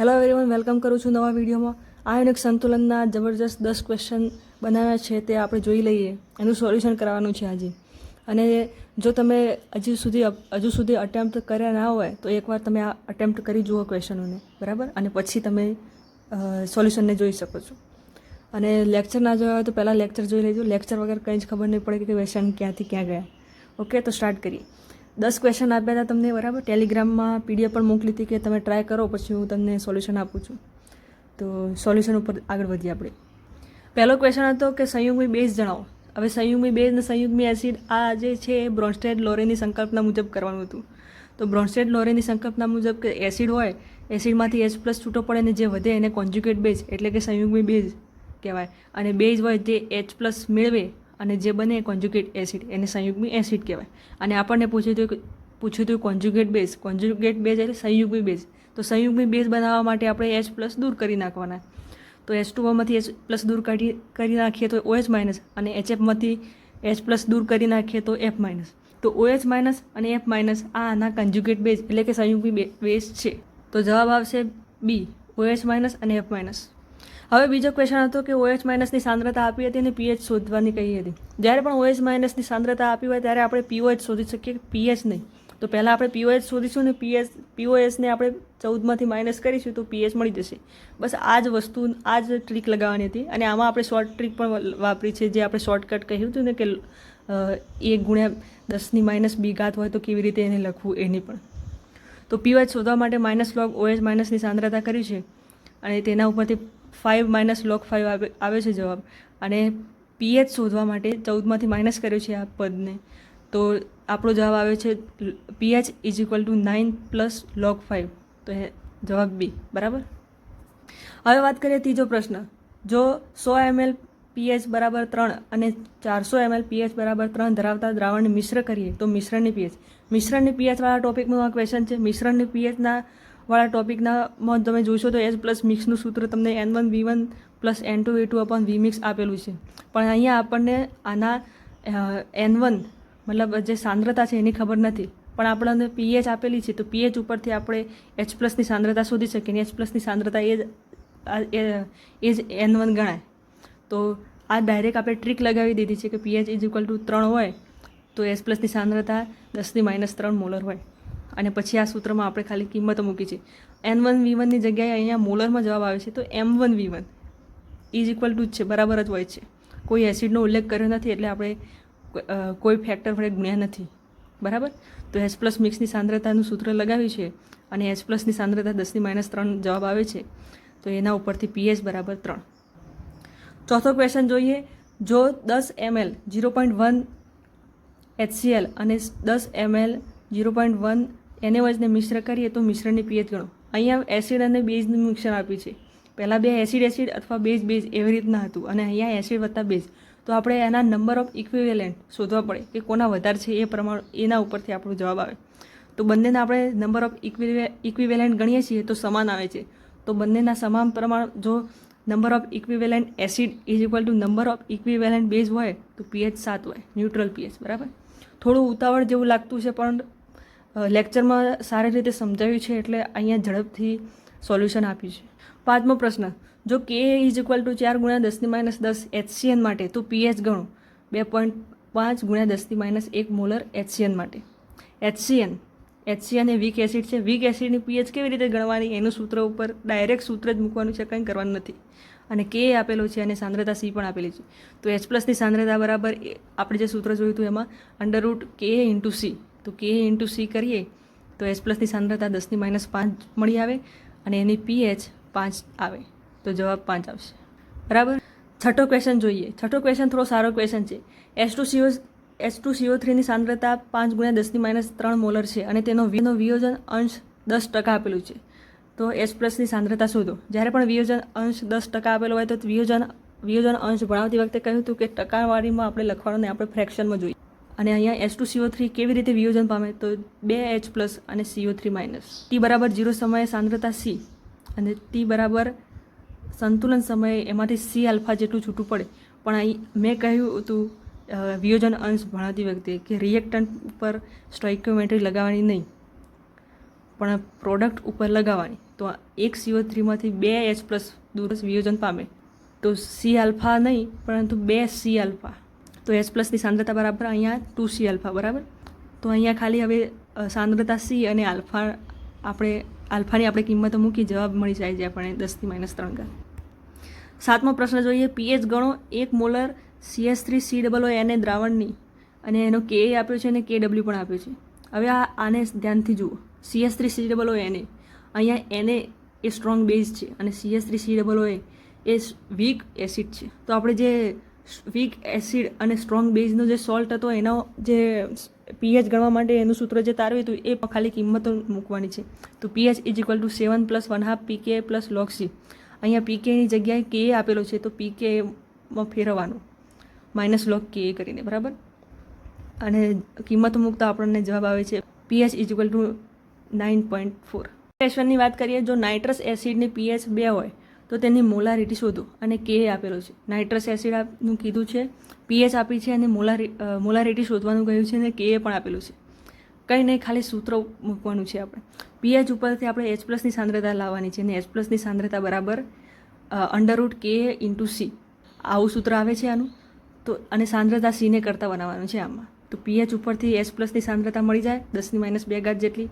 Hello everyone welcome કરું છું નવા વિડીયોમાં. આયનિક સંતુલનના જબરજસ્ત દસ ક્વેશ્ચન બનાવ્યા છે તે આપણે જોઈ લઈએ. એનું સોલ્યુશન કરવાનું છે આજે. અને જો તમે હજી સુધી હજુ સુધી અટેમ્પ્ટ કર્યા ના હોય, તો એકવાર તમે આ અટેમ્પ્ટ કરી જુઓ ક્વેશ્ચનોને બરાબર? અને પછી તમે સોલ્યુશનને જોઈ શકો છો. અને લેક્ચર ના જોયા હોય તો પહેલાં લેક્ચર જોઈ લેજો. લેક્ચર વગર કંઈ જ ખબર નહીં પડે કે ક્વેશ્ચન ક્યાંથી ક્યાં ગયા. ઓકે તો સ્ટાર્ટ કરીએ. દસ ક્વેશ્ચન આપ્યા હતા તમને, બરાબર? ટેલિગ્રામમાં પીડીએફ પણ મોકલી હતી કે તમે ટ્રાય કરો, પછી હું તમને સોલ્યુશન આપું છું. તો સોલ્યુશન ઉપર આગળ વધીએ આપણે. પહેલો ક્વેશ્ચન હતો કે સંયુગમી બેઝ જણાવો. હવે સંયુગમી બેઝ અને સંયુગમી એસિડ આ જે છે એ બ્રોન્સ્ટેડ લોરેની સંકલ્પના મુજબ કરવાનું હતું. તો બ્રોન્સ્ટેડ લોરેની સંકલ્પના મુજબ કે એસિડ હોય એસિડમાંથી એચ પ્લસ છૂટો પડે અને જે વધે એને કોન્જ્યુગેટ બેઝ, એટલે કે સંયુગમી બેઝ કહેવાય. અને બેઝ હોય જે એચ પ્લસ મેળવે અને જે બને કોન્જ્યુગેટ એસિડ એને સંયુગ્મી એસિડ કહેવાય. અને આપણને પૂછ્યું હતું પૂછ્યું હતું કોન્જ્યુગેટ બેઝ કોન્જ્યુગેટ બેઝ એટલે સંયુગ્મી બેઝ તો સંયુગ્મી બેઝ બનાવવા માટે આપણે એચ પ્લસ દૂર કરી નાખવાના. તો એચ ટુમાંથી એચ પ્લસ દૂર કાઢી, કરી નાખીએ તો ઓએચ માઇનસ અને એચએફમાંથી એચ પ્લસ દૂર કરી નાખીએ તો એફ માઇનસ તો ઓએચ માઇનસ અને એફ માઇનસ આ આના કન્જ્યુગેટ બેઝ એટલે કે સંયુગ્મી બેઝ છે. તો જવાબ આવશે બી ઓએચ માઇનસ અને એફ માઇનસ હવે બીજો ક્વેશ્ચન હતો કે ઓએચ માઇનસની સાંદ્રતા આપી હતી અને પીએચ શોધવાની કહી હતી. જ્યારે પણ ઓએચ માઇનસની સાંદ્રતા આપી હોય ત્યારે આપણે પીઓએચ શોધી શકીએ પીએચ નહીં. તો પહેલાં આપણે પીઓએચ શોધીશું ને પીએચ પીઓએચને આપણે ચૌદમાંથી માઇનસ કરીશું તો પીએચ મળી જશે. બસ આ જ વસ્તુ, આ જ ટ્રીક લગાવવાની હતી. અને આમાં આપણે શોર્ટ ટ્રીક પણ વાપરી છે. જે આપણે શોર્ટકટ કહ્યું હતું ને કે એક ગુણ્યા દસની માઇનસ બી ઘાત હોય તો કેવી રીતે એને લખવું એની પણ. તો પીઓએચ શોધવા માટે માઇનસ લોગ ઓએચ માઇનસની સાંદ્રતા કરી છે. અને તેના ઉપરથી ફાઇવ માઇનસ લોક ફાઇવ આવે આવે છે જવાબ. અને પીએચ શોધવા માટે ચૌદમાંથી માઇનસ કર્યો છે આ પદને. તો આપણો જવાબ આવે છે pH is equal to nine plus log five તો જવાબ બી, બરાબર? હવે વાત કરીએ ત્રીજો પ્રશ્ન. જો સો એમએલ પીએચ બરાબર ત્રણ અને ચારસો એમએલ પીએચ બરાબર ત્રણ ધરાવતા દ્રાવણને મિશ્ર કરીએ, તો મિશ્રણની પીએચ. મિશ્રણની પીએચવાળા ટોપિકનું આ ક્વેશ્ચન છે. મિશ્રણની પીએચના વાળા ટોપિકનામાં તમે જોશો તો એચ પ્લસ મિક્સનું સૂત્ર તમને N one V one plus N two V two upon V mix આપેલું છે. પણ અહીંયા આપણને આના એન વન મતલબ જે સાંદ્રતા છે એની ખબર નથી. પણ આપણને પીએચ આપેલી છે તો પીએચ ઉપરથી આપણે એચ પ્લસની સાંદ્રતા શોધી શકીએ ને એચ પ્લસની સાંદ્રતા એ જ એ જ એન વન ગણાય. તો આ ડાયરેક્ટ આપણે ટ્રીક લગાવી દીધી છે કે પીએચ ઇઝ ઇક્વલ ટુ ત્રણ હોય તો એસ પ્લસની સાંદ્રતા દસની માઇનસ ત્રણ મોલર હોય. અને પછી આ સૂત્રમાં આપણે ખાલી કિંમતો મૂકી છે. એન વન વી વનની જગ્યાએ અહીંયા મોલરમાં જવાબ આવે છે તો M one V one is equal to જ છે, બરાબર જ હોય છે. કોઈ એસિડનો ઉલ્લેખ કર્યો નથી એટલે આપણે કોઈ ફેક્ટર વડે ગુણ્યા નથી. બરાબર? તો એચ પ્લસ મિક્સની સાંદ્રતાનું સૂત્ર લગાવ્યું છે અને એચ પ્લસની સાંદ્રતા દસની માઇનસ ત્રણ જવાબ આવે છે. તો એના ઉપરથી પીએચ બરાબર ત્રણ. ચોથો ક્વેશ્ચન જોઈએ. જો દસ ML zero point one HCL અને દસ એમએલ ઝીરો પોઈન્ટ વન એનએવચને મિશ્ર કરીએ તો મિશ્રણની પીએચ ગણો. અહીંયા એસિડ અને બેઝનું મિશ્રણ આપ્યું છે. પહેલાં બે એસિડ એસિડ અથવા બેઝ બેઝ એવી રીતના હતું અને અહીંયા એસિડ વત્તા બેઝ. તો આપણે એના નંબર ઓફ ઇક્વિવેલેન્ટ શોધવા પડે કે કોના વધારે છે એ પ્રમાણ એના ઉપરથી આપણો જવાબ આવે. તો બંનેને આપણે નંબર ઓફ ઇક્વિવે, ઇક્વિવેલેન્ટ ગણીએ છીએ તો સમાન આવે છે. તો બંનેના સમાન પ્રમાણ જો number of equivalent acid is equal to number of equivalent base હોય તો પીએચ સાત હોય, ન્યુટ્રલ પીએચ, બરાબર? થોડું ઉતાવળ જેવું લાગતું છે પણ લેક્ચરમાં સારી રીતે સમજાવ્યું છે એટલે અહીંયા ઝડપથી સોલ્યુશન આપ્યું છે. પાંચમો પ્રશ્ન, જો કે ઇઝ ઇક્વલ ટુ ચાર ગુણ્યા દસની માઇનસ દસ એચસીએન માટે, તો પીએચ ગણો. બે પોઈન્ટ પાંચ ગુણ્યા દસની માઇનસ એક મોલર એચસીએન માટે. એચસીએન એચસીએન એ વીક એસિડ છે. વીક એસિડની પીએચ કેવી રીતે ગણવાની? એનું સૂત્ર ઉપર ડાયરેક્ટ સૂત્ર જ મૂકવાનું છે, કંઈ કરવાનું નથી. અને કે આપેલો છે અને સાંદ્રતા સી પણ આપેલી છે. તો એચ પ્લસની સાંદ્રતા બરાબર આપણે જે સૂત્ર જોયું હતું એમાં under root K into C તો કે ઇન્ટુ સી કરીએ, તો એચ પ્લસની સાંદ્રતા દસની માઇનસ પાંચ મળી આવે અને એની પીએચ પાંચ આવે, તો જવાબ પાંચ આવશે. બરાબર? છઠ્ઠો ક્વેશ્ચન જોઈએ. છઠ્ઠો ક્વેશ્ચન થોડો સારો ક્વેશ્ચન છે. H two CO H two CO થ્રીની સાંદ્રતા પાંચ ગુણ્યા દસની માઇનસ ત્રણ મોલર છે અને તેનો વીનો વિયોજન અંશ દસ ટકા આપેલું છે. તો એચ પ્લસની સાંદ્રતા શોધો. જ્યારે પણ વિયોજન અંશ દસ ટકા આપેલો હોય તો વિયોજન વિયોજન અંશ ભણાવતી વખતે કહ્યું હતું કે ટકાવારીમાં આપણે લખવાનું ને આપણે ફ્રેક્શનમાં જોઈએ. અને અહીંયા એચ ટુ સીઓ થ્રી કેવી રીતે વિયોજન પામે તો બે એચ પ્લસ અને સીઓ થ્રી માઇનસ ટી બરાબર ઝીરો સમયે સાંદ્રતા સી અને ટી બરાબર સંતુલન સમયે એમાંથી સી આલ્ફા જેટલું છૂટું પડે. પણ અહીં મેં કહ્યું હતું વિયોજન અંશ ભણાવતી વખતે કે રિએક્ટન્ટ ઉપર સ્ટોઇક્યોમેટ્રી લગાવવાની નહીં, પણ પ્રોડક્ટ ઉપર લગાવવાની. તો એક સીઓ થ્રીમાંથી બે એચ પ્લસ દૂર વિયોજન પામે. તો સી આલ્ફા નહીં, પરંતુ બે સી આલ્ફા. તો એચ પ્લસની સાંદ્રતા બરાબર અહીંયા ટુ સી આલ્ફા બરાબર? તો અહીંયા ખાલી હવે સાંદ્રતા સી અને આલ્ફા આપણે આલ્ફાની આપણે કિંમતો મૂકી જવાબ મળી જાય છે આપણને દસથી માઇનસ ત્રણ ઘાત. સાતમો પ્રશ્ન જોઈએ પીએચ ગણો એક molar CS three C double O એને દ્રાવણની અને એનો કે આપ્યો છે અને કે ડબલ્યુ પણ આપ્યો છે. હવે આ, આને ધ્યાનથી જુઓ. સીએસ થ્રી સી ડબલ એને અહીંયા એને એ સ્ટ્રોંગ બેઝ છે અને CS three C double O એ વીક એસિડ છે. તો આપણે જે વીક એસિડ અને સ્ટ્રોંગ બેઝનો જે સોલ્ટ હતો, એનો જે પીએચ ગણવા માટે એનું સૂત્ર જે તારવ્યું હતું, એ ખાલી કિંમતો મૂકવાની છે. તો pH is equal to seven plus one half pK plus log C અહીંયા પીકેની જગ્યાએ કે આપેલો છે, તો પીકેમાં ફેરવવાનું. માઇનસ લોક કે કરીને, બરાબર? અને કિંમત મૂકતા આપણને જવાબ આવે છે pH is equal to nine point four ક્વેશ્ચનની વાત કરીએ, જો નાઇટ્રસ એસિડની પીએચ બે હોય તો તેની મોલારિટી શોધો અને કે આપેલો છે. નાઇટ્રસ એસિડનું કીધું છે. પીએચ આપી છે અને મોલારી મોલારિટી શોધવાનું કહ્યું છે અને કે પણ આપેલું છે. કંઈ નહીં, ખાલી સૂત્ર મૂકવાનું છે આપણે. પીએચ ઉપરથી આપણે એચ પ્લસની સાંદ્રતા લાવવાની છે અને એચ પ્લસની સાંદ્રતા બરાબર અંડરરૂટ કે ઇન્ટુ સી આવું સૂત્ર આવે છે આનું. તો, અને સાંદ્રતા સીને કરતાં બનાવવાનું છે આમાં. તો પીએચ ઉપરથી એચ પ્લસની સાંદ્રતા મળી જાય દસની માઇનસ બે ઘાત જેટલી.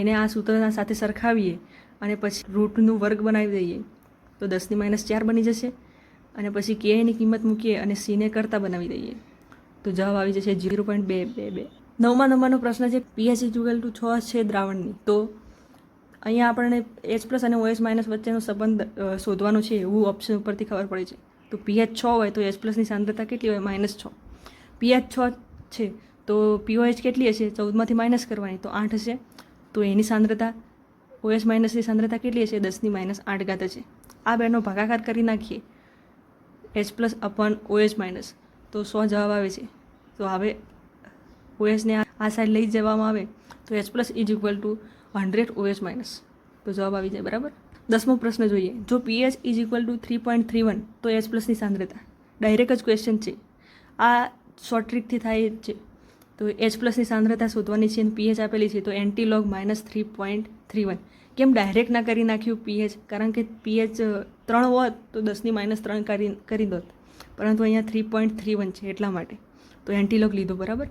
એને આ સૂત્રના સાથે સરખાવીએ અને પછી રૂટનું વર્ગ બનાવી દઈએ. તો દસની માઇનસ ચાર બની જશે. અને પછી કે એની કિંમત મૂકીએ અને સીને કરતાં બનાવી દઈએ. તો જવાબ આવી જશે ઝીરો પોઈન્ટ બે બે બે. નવમાં નંબરનો પ્રશ્ન છે પીએચ ઇક્વલ ટુ છ છે દ્રાવણની. તો અહીંયા આપણને એચ પ્લસ અને ઓએસ માઇનસ વચ્ચેનો સંબંધ શોધવાનો છે એવું ઓપ્શન ઉપરથી ખબર પડે છે. તો પીએચ છ હોય તો એચ પ્લસની સાંદ્રતા કેટલી હોય? માઇનસ છ. પીએચ છ છે તો પીઓએચ કેટલી હશે? ચૌદમાંથી માઇનસ કરવાની તો આઠ હશે. તો એની સાંદ્રતા ઓએસ માઇનસની સાંદ્રતા કેટલી હશે? દસની માઇનસ આઠ ઘાત છે આ બેનો ભાગાકાર કરી નાખીએ. H plus upon OS minus. તો સો જવાબ આવે છે. તો હવે ઓએસને આ સાઈડ લઈ જવામાં આવે. તો H plus is equal to hundred OS minus. તો જવાબ આવી જાય, બરાબર? દસમો પ્રશ્ન જોઈએ. જો pH is equal to three point three one, તો એચ પ્લસની સાંદ્રતા. ડાયરેક્ટ જ ક્વેશ્ચન છે. આ શોર્ટ ટ્રીકથી થાય છે. તો એચ પ્લસની સાંદ્રતા શોધવાની છે અને પીએચ આપેલી છે, તો anti log minus three point three one કેમ ડાયરેક્ટ ના કરી નાખ્યું પીએચ કારણ કે પીએચ ત્રણ હોત તો દસની માઇનસ ત્રણ કરી કરી દોત. પરંતુ અહીંયા થ્રી પોઈન્ટ થ્રી વન છે એટલા માટે. તો એન્ટીલોગ લીધો, બરાબર?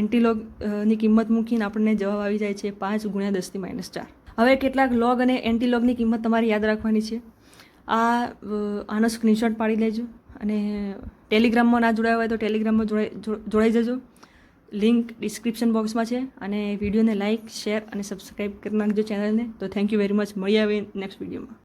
એન્ટીલોગની કિંમત મૂકીને આપણને જવાબ આવી જાય છે પાંચ ગુણ્યા દસની માઇનસ ચાર. હવે કેટલાક લોગ અને એન્ટીલોગની કિંમત તમારે યાદ રાખવાની છે. આ આનો સ્ક્રીનશોટ પાડી લેજો અને ટેલિગ્રામમાં ના જોડાયા હોય તો ટેલિગ્રામમાં જોડાઈ જોડાઈ જજો. લિંક ડિસ્ક્રિપ્શન બોક્સમાં છે અને વિડીયોને લાઇક શેર અને સબસ્ક્રાઈબ કરી નાખજો ચેનલને. તો થેન્ક યુ વેરી મચ મળી આવે નેક્સ્ટ વિડીયોમાં